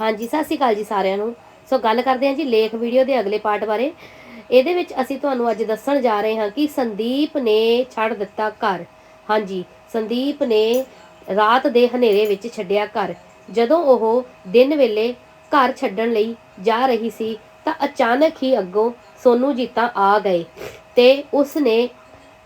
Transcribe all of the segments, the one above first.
ਹਾਂਜੀ, ਸਤਿ ਸ਼੍ਰੀ ਅਕਾਲ ਜੀ ਸਾਰਿਆਂ ਨੂੰ। ਸੋ ਗੱਲ ਕਰਦੇ ਹਾਂ ਜੀ ਲੇਖ ਵੀਡੀਓ ਦੇ ਅਗਲੇ ਪਾਰਟ ਬਾਰੇ। ਇਹਦੇ ਵਿੱਚ ਅਸੀਂ ਤੁਹਾਨੂੰ ਅੱਜ ਦੱਸਣ ਜਾ ਰਹੇ ਹਾਂ ਕਿ ਸੰਦੀਪ ਨੇ ਛੱਡ ਦਿੱਤਾ ਘਰ। ਹਾਂਜੀ, ਸੰਦੀਪ ਨੇ ਰਾਤ ਦੇ ਹਨੇਰੇ ਵਿੱਚ ਛੱਡਿਆ ਘਰ। ਜਦੋਂ ਉਹ ਦਿਨ ਵੇਲੇ ਘਰ ਛੱਡਣ ਲਈ ਜਾ ਰਹੀ ਸੀ, ਤਾਂ ਅਚਾਨਕ ਹੀ ਅੱਗੋਂ ਸੋਨੂ ਜੀਤਾ ਆ ਗਏ ਤੇ ਉਸ ਨੇ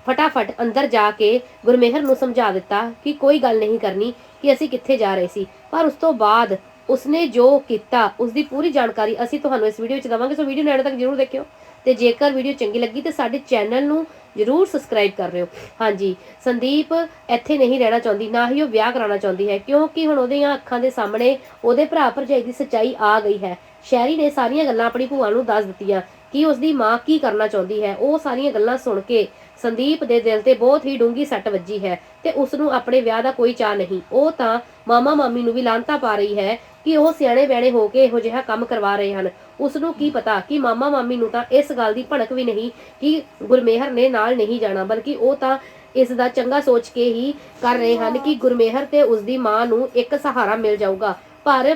ਫਟਾਫਟ ਅੰਦਰ ਜਾ ਕੇ ਗੁਰਮੇਹਰ ਨੂੰ ਸਮਝਾ ਦਿੱਤਾ ਕਿ ਕੋਈ ਗੱਲ ਨਹੀਂ ਕਰਨੀ, ਕਿ ਅਸੀਂ ਕਿੱਥੇ ਜਾ ਰਹੇ ਸੀ। ਪਰ ਉਸ ਤੋਂ ਬਾਅਦ ਉਸਨੇ ਜੋ ਕੀਤਾ ਉਸ ਦੀ ਪੂਰੀ ਜਾਣਕਾਰੀ ਅਸੀਂ ਤੁਹਾਨੂੰ ਇਸ ਵੀਡੀਓ ਵਿੱਚ ਦਵਾਂਗੇ। ਸੋ ਵੀਡੀਓ ਨੂੰ ਐਂਡ ਤੱਕ ਜਰੂਰ ਦੇਖਿਓ ਤੇ ਜੇਕਰ ਵੀਡੀਓ ਚੰਗੀ ਲੱਗੀ ਤੇ ਸਾਡੇ ਚੈਨਲ ਨੂੰ ਜਰੂਰ ਸਬਸਕ੍ਰਾਈਬ ਕਰ ਲਿਓ। ਹਾਂਜੀ, ਸੰਦੀਪ ਇੱਥੇ ਨਹੀਂ ਰਹਿਣਾ ਚਾਹੁੰਦੀ, ਨਾ ਹੀ ਉਹ ਵਿਆਹ ਕਰਾਉਣਾ ਚਾਹੁੰਦੀ ਹੈ, ਕਿਉਂਕਿ ਹੁਣ ਉਹਦੀਆਂ ਅੱਖਾਂ ਦੇ ਸਾਹਮਣੇ ਉਹਦੇ ਭਰਾ ਭਰਜਾਈ ਦੀ ਸੱਚਾਈ ਆ ਗਈ ਹੈ। ਸ਼ੈਰੀ ਨੇ ਸਾਰੀਆਂ ਗੱਲਾਂ ਆਪਣੀ ਭੂਆ ਨੂੰ ਦੱਸ ਦਿੱਤੀਆਂ ਕਿ ਉਸ ਦੀ ਮਾਂ ਕੀ ਕਰਨਾ ਚਾਹੁੰਦੀ ਹੈ। ਉਹ ਸਾਰੀਆਂ ਗੱਲਾਂ ਸੁਣ ਕੇ ਸੰਦੀਪ ਦੇ ਦਿਲ ਤੇ ਬਹੁਤ ਹੀ ਡੂੰਗੀ ਸੱਟ ਵੱਜੀ ਹੈ ਤੇ ਉਸ ਨੂੰ ਆਪਣੇ ਵਿਆਹ ਦਾ ਕੋਈ ਚਾਹ ਨਹੀਂ। ਉਹ ਤਾਂ ਮਾਮਾ ਮਾਮੀ ਨੂੰ ਵੀ ਲਾਂਤਾ ਪਾ ਰਹੀ ਹੈ ਕਿ ਉਹ ਸਿਆਣੇ ਬਿਆਣੇ ਹੋ ਕੇ ਇਹੋ ਜਿਹਾ ਕੰਮ ਕਰਵਾ ਰਹੇ ਹਨ। ਉਸ ਨੂੰ ਕੀ ਪਤਾ ਕਿ ਮਾਮਾ ਮਾਮੀ ਨੂੰ ਤਾਂ ਇਸ ਗੱਲ ਦੀ ਭਣਕ ਵੀ ਨਹੀਂ ਕਿ ਗੁਰਮੇਹਰ ਨੇ ਨਾਲ ਨਹੀਂ ਜਾਣਾ, ਬਲਕਿ ਉਹ ਤਾਂ ਇਸ ਦਾ ਚੰਗਾ ਸੋਚ ਕੇ ਹੀ ਕਰ ਰਹੇ ਹਨ ਕਿ ਗੁਰਮੇਹਰ ਤੇ ਉਸ ਦੀ ਮਾਂ ਨੂੰ ਇੱਕ ਸਹਾਰਾ ਮਿਲ ਜਾਊਗਾ। ਪਰ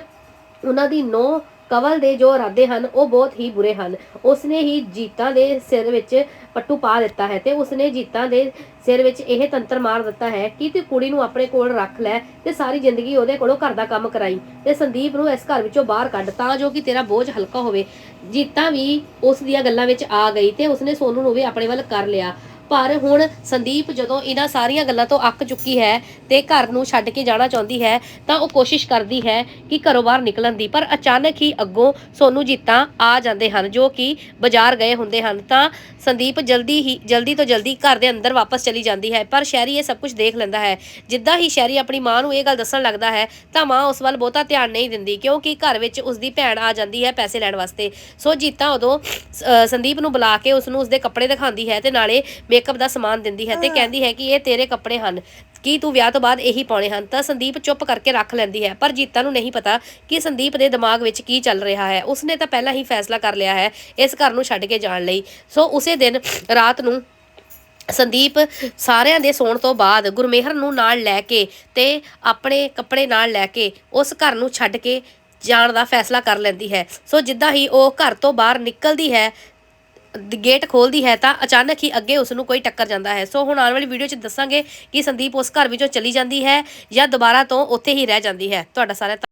ਉਹਨਾਂ ਦੀ ਨੋ ਕਵਲ ਦੇ ਜੋ ਇਰਾਦੇ ਹਨ, ਉਹ ਬਹੁਤ ਹੀ ਬੁਰੇ ਹਨ। ਉਸਨੇ ਹੀ ਜੀਤਾਂ ਦੇ ਸਿਰ ਵਿੱਚ ਪੱਟੂ ਪਾ ਦਿੱਤਾ ਹੈ ਤੇ ਉਸਨੇ ਜੀਤਾਂ ਦੇ ਸਿਰ ਵਿੱਚ ਇਹ ਤੰਤਰ ਮਾਰ ਦਿੱਤਾ ਹੈ ਕਿ ਤੇ ਕੁੜੀ ਨੂੰ ਆਪਣੇ ਕੋਲ ਰੱਖ ਲੈ ਤੇ ਸਾਰੀ ਜ਼ਿੰਦਗੀ ਉਹਦੇ ਕੋਲੋਂ ਘਰ ਦਾ ਕੰਮ ਕਰਾਈ ਤੇ ਸੰਦੀਪ ਨੂੰ ਇਸ ਘਰ ਵਿੱਚੋਂ ਬਾਹਰ ਕੱਢ ਤਾਂ ਜੋ ਕਿ ਤੇਰਾ ਬੋਝ ਹਲਕਾ ਹੋਵੇ। ਜੀਤਾਂ ਵੀ ਉਸ ਦੀਆਂ ਗੱਲਾਂ ਵਿੱਚ ਆ ਗਈ ਤੇ ਉਸਨੇ ਸੋਨੂ ਨੂੰ ਵੀ ਆਪਣੇ ਵੱਲ ਕਰ ਲਿਆ। ਪਰ ਹੁਣ ਸੰਦੀਪ ਜਦੋਂ ਇਹਨਾਂ ਸਾਰੀਆਂ ਗੱਲਾਂ ਤੋਂ ਅੱਕ ਚੁੱਕੀ ਹੈ ਤੇ ਘਰ ਨੂੰ ਛੱਡ ਕੇ ਜਾਣਾ ਚਾਹੁੰਦੀ ਹੈ, ਤਾਂ ਉਹ ਕੋਸ਼ਿਸ਼ ਕਰਦੀ ਹੈ ਕਿ ਘਰੋਂ ਬਾਹਰ ਨਿਕਲਣ ਦੀ, ਪਰ ਅਚਾਨਕ ਹੀ ਅੱਗੋਂ ਸੋਨੂ ਜੀਤਾਂ ਆ ਜਾਂਦੇ ਹਨ, ਜੋ ਕਿ ਬਾਜ਼ਾਰ ਗਏ ਹੁੰਦੇ ਹਨ। ਤਾਂ ਸੰਦੀਪ ਜਲਦੀ ਹੀ, ਜਲਦੀ ਤੋਂ ਜਲਦੀ ਘਰ ਦੇ ਅੰਦਰ ਵਾਪਸ ਚਲੀ ਜਾਂਦੀ ਹੈ, ਪਰ ਸ਼ੈਰੀ ਇਹ ਸਭ ਕੁਝ ਦੇਖ ਲੈਂਦਾ ਹੈ। ਜਿੱਦਾਂ ਹੀ ਸ਼ੈਰੀ ਆਪਣੀ ਮਾਂ ਨੂੰ ਇਹ ਗੱਲ ਦੱਸਣ ਲੱਗਦਾ ਹੈ, ਤਾਂ ਮਾਂ ਉਸ ਵੱਲ ਬਹੁਤਾ ਧਿਆਨ ਨਹੀਂ ਦਿੰਦੀ, ਕਿਉਂਕਿ ਘਰ ਵਿੱਚ ਉਸ ਦੀ ਭੈਣ ਆ ਜਾਂਦੀ ਹੈ ਪੈਸੇ ਲੈਣ ਵਾਸਤੇ। ਸੋ ਜੀਤਾ ਉਦੋਂ ਸੰਦੀਪ ਨੂੰ ਬੁਲਾ ਕੇ ਉਸ ਨੂੰ ਉਸਦੇ ਕੱਪੜੇ ਦਿਖਾਉਂਦੀ ਹੈ ਤੇ ਨਾਲੇ ਮੇਕਅਪ ਦਾ ਸਮਾਨ ਦਿੰਦੀ ਹੈ ਤੇ ਕਹਿੰਦੀ ਹੈ ਕਿ ਇਹ ਤੇਰੇ ਕੱਪੜੇ ਹਨ। ਕੀ ਤੂੰ ਵਿਆਹ ਤੋਂ ਬਾਅਦ ਇਹੀ ਪਾਉਣੇ ਹਨ? ਤਾਂ ਸੰਦੀਪ ਚੁੱਪ ਕਰਕੇ ਰੱਖ ਲੈਂਦੀ ਹੈ ਪਰ ਜੀਤਾ ਨੂੰ ਨਹੀਂ ਪਤਾ ਕਿ ਸੰਦੀਪ ਦੇ ਦਿਮਾਗ ਵਿੱਚ ਕੀ ਚੱਲ ਰਿਹਾ ਹੈ। ਉਸਨੇ ਤਾਂ ਪਹਿਲਾਂ ਹੀ ਫੈਸਲਾ ਕਰ ਲਿਆ ਹੈ ਇਸ ਘਰ ਨੂੰ ਛੱਡ ਕੇ ਜਾਣ ਲਈ। ਸੋ ਉਸੇ ਦਿਨ ਰਾਤ ਨੂੰ ਸੰਦੀਪ ਸਾਰਿਆਂ ਦੇ ਸੌਣ ਤੋਂ ਬਾਅਦ ਗੁਰਮੇਹਰ ਨੂੰ ਨਾਲ ਲੈ ਕੇ ਤੇ ਆਪਣੇ ਕੱਪੜੇ ਨਾਲ ਲੈ ਕੇ ਉਸ ਘਰ ਨੂੰ ਛੱਡ ਕੇ ਜਾਣ ਦਾ ਫੈਸਲਾ ਕਰ ਲੈਂਦੀ ਹੈ। ਸੋ ਜਿੱਦਾਂ ਹੀ ਉਹ ਘਰ ਤੋਂ ਬਾਹਰ ਨਿਕਲਦੀ ਹੈ ਗੇਟ ਖੋਲਦੀ ਹੈ ਤਾਂ ਅਚਾਨਕ ਹੀ ਅੱਗੇ ਉਸ ਨੂੰ ਕੋਈ ਟੱਕਰ ਜਾਂਦਾ ਹੈ। ਸੋ ਹੁਣ ਆਉਣ ਵਾਲੀ ਵੀਡੀਓ 'ਚ ਦੱਸਾਂਗੇ ਕਿ ਸੰਦੀਪ ਉਸ ਘਰ ਵਿੱਚੋਂ ਚਲੀ ਜਾਂਦੀ ਹੈ ਜਾਂ ਦੁਬਾਰਾ ਤੋਂ ਉੱਥੇ ਹੀ ਰਹਿ ਜਾਂਦੀ ਹੈ। ਤੁਹਾਡਾ ਸਾਰਾ